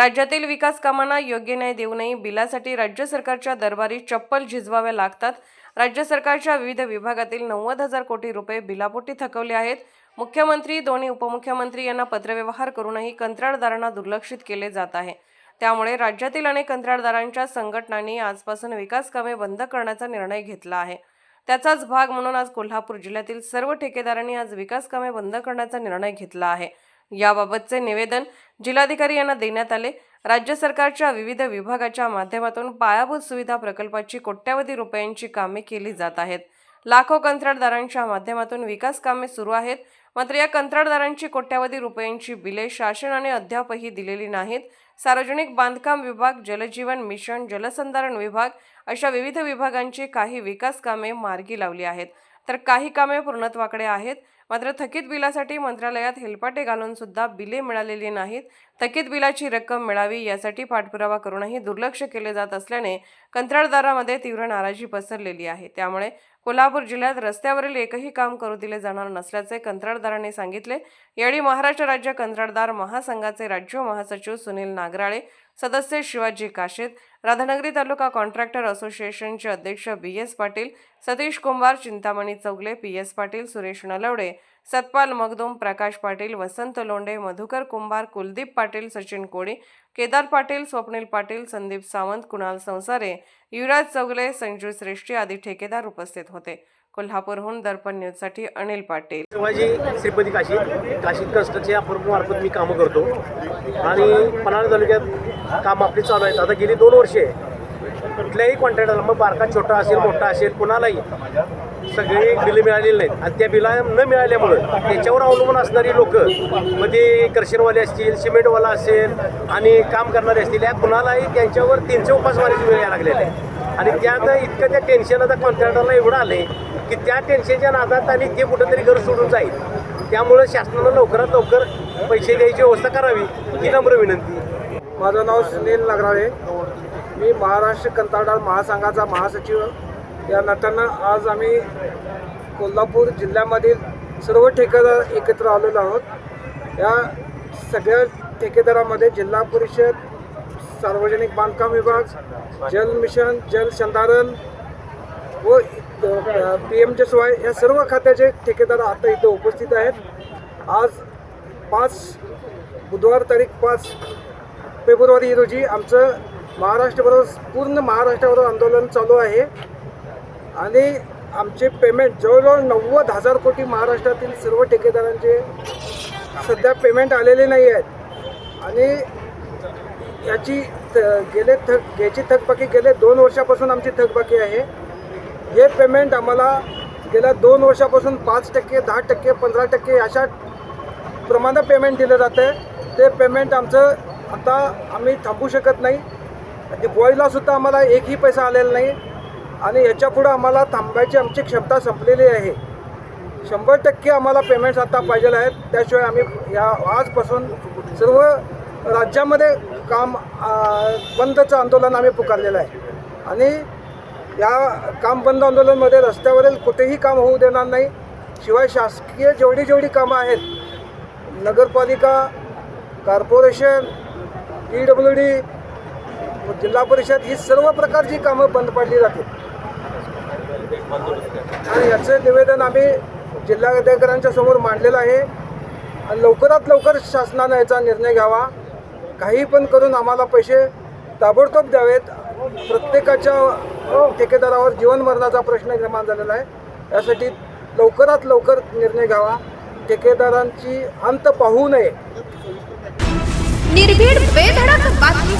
राज्यातील विकास कामांना योग्य न्याय देऊनही बिलासाठी राज्य सरकारच्या दरबारी चप्पल झिजवाव्या लागतात. राज्य सरकारच्या विविध विभागातील नव्वद हजार कोटी रुपये बिलापोटी थकवले आहेत. मुख्यमंत्री दोन्ही उपमुख्यमंत्री यांना पत्रव्यवहार करूनही कंत्राटदारांना दुर्लक्षित केले जात आहे. त्यामुळे राज्यातील अनेक कंत्राटदारांच्या संघटनांनी आजपासून विकास कामे बंद करण्याचा निर्णय घेतला आहे. त्याचाच भाग म्हणून आज कोल्हापूर जिल्ह्यातील सर्व ठेकेदारांनी आज विकास कामे बंद करण्याचा निर्णय घेतला आहे. याबाबतचे निवेदन जिल्हाधिकारी यांना देण्यात आले. राज्य सरकारच्या विविध विभागाच्या माध्यमातून पायाभूत सुविधा प्रकल्पाची कोट्यावधी रुपयांची कामे केली जात आहेत. लाखो कंत्राटदारांच्या माध्यमातून विकास कामे सुरू आहेत. मात्र या कंत्राटदारांची कोट्यावधी रुपयांची बिले शासनाने अद्यापही दिलेली नाहीत. सार्वजनिक बांधकाम विभाग जलजीवन मिशन जलसंधारण विभाग अशा विविध विभागांची काही विकास कामे मार्गी लावली आहेत. तर काही कामे पूर्णत्वाकडे आहेत. मात्र थकीत बिलासाठी मंत्रालयात हेलपाटे घालून सुद्धा बिले मिळालेली नाहीत. थकीत बिलाची रक्कम मिळावी यासाठी पाठपुरावा करूनही दुर्लक्ष केले जात असल्याने कंत्राटदारामध्ये तीव्र नाराजी पसरलेली आहे. त्यामुळे कोल्हापूर जिल्ह्यात रस्त्यावरील एकही काम करू दिले जाणार नसल्याचे कंत्राटदारांनी सांगितले. यावेळी महाराष्ट्र राज्य कंत्राटदार महासंघाचे राज्य महासचिव सुनील नागराळे सदस्य शिवाजी काशेत राधानगरी तालुका कॉन्ट्रॅक्टर असोसिएशनचे अध्यक्ष B S Patil Satish Kumbhar Chintamani Chougale P S Patil Suresh Nalawade Satpal Magdum Prakash Patil Vasant Londhe Madhukar Kumbhar Kuldeep Patil Sachin Koli Kedar Patil Swapnil Patil Sandeep Sawant Kunal Sansare Yuvraj Chougale Sanju श्रेष्ठी आदी ठेकेदार उपस्थित होते. कोल्हापूरहून दर्पण न्यूजसाठी Anil Patil. Shivaji Shripati Kashi Kashid construction या फर्ममार्फत मी कामं करतो. आणि पन्हाळा तालुक्यात काम आपली चालू आहेत. आता गेली दोन वर्षे. कुठल्याही कॉन्ट्रॅक्टरला मग बारका छोटा असेल मोठा असेल कुणालाही सगळी बिलं मिळालेली नाहीत. आणि त्या बिला न मिळाल्यामुळं त्याच्यावर अवलंबून असणारी लोक मग ते कर्शनवाले असतील सिमेंटवाला असेल आणि काम करणारे असतील या कुणालाही त्यांच्यावर तीनशे उपास मारायची वेळ यायला लागलेली आहे. आणि त्यात इतकं त्या टेन्शन आता कॉन्ट्रॅक्टरला एवढं आले की त्या टेन्शनच्या नादात आणि ते कुठंतरी घर सोडून जाईल. त्यामुळं शासनानं लवकरात लवकर पैसे द्यायची व्यवस्था करावी ही नम्र विनंती. माझं नाव सुनील नगराळे. मी महाराष्ट्र कंत्राटदार महासंघाचा महासचिव. या नात्यानं आज आम्ही कोल्हापूर जिल्ह्यामधील सर्व ठेकेदार एकत्र आलेलो आहोत. या सगळ्या ठेकेदारामध्ये जिल्हा परिषद सार्वजनिक बांधकाम विभाग जल मिशन जलसंधारण व पी एम वाय या सर्व खात्याचे ठेकेदार आता इथे उपस्थित आहेत. आज पाच बुधवार तारीख पाच फेब्रुवारी रोजी आमचं महाराष्ट्रभर पूर्ण महाराष्ट्राबरोबर आंदोलन चालू आहे. आणि आमचे पेमेंट जवळजवळ नव्वद हजार कोटी महाराष्ट्रातील सर्व ठेकेदारांचे सध्या पेमेंट आलेले नाही आहेत. आणि याची थ- गेले थक याची थकबाकी गेले दोन वर्षापासून आमची थकबाकी आहे. हे पेमेंट आम्हाला गेल्या दोन वर्षापासून पाच टक्के दहा टक्के पंधरा टक्के अशा प्रमाणात पेमेंट दिलं जातं आहे. ते पेमेंट आमचं आता आम्ही थांबू शकत नाही. आणि बॉयलासुद्धा आम्हाला एकही पैसा आलेला नाही. आणि याच्यापुढं आम्हाला थांबायची आमची क्षमता संपलेली आहे. शंभर टक्के आम्हाला पेमेंट्स आता पाहिजे आहेत. त्याशिवाय आम्ही या आजपासून सर्व राज्यामध्ये काम बंदचं आंदोलन आम्ही पुकारलेलं आहे. आणि या काम बंद आंदोलनमध्ये रस्त्यावरील कुठेही काम होऊ देणार नाही. शिवाय शासकीय जेवढी जेवढी कामं आहेत नगरपालिका कॉर्पोरेशन पी डब्ल्यू डी जिल्हा परिषद ही सर्व प्रकारची कामं बंद पाडली जातील. आणि याचं निवेदन आम्ही जिल्हाधिकाऱ्यांच्या समोर मांडलेलं आहे. आणि लवकरात लवकर शासनानं याचा निर्णय घ्यावा. काही पण करून आम्हाला पैसे ताबडतोब द्यावेत. प्रत्येकाच्या ठेकेदारावर जीवन मरणाचा प्रश्न निर्माण झालेला आहे. यासाठी लवकरात लवकर निर्णय घ्यावा. ठेकेदारांची अंत पाहू नये. निर्भीड बेधडक बातमीसाठी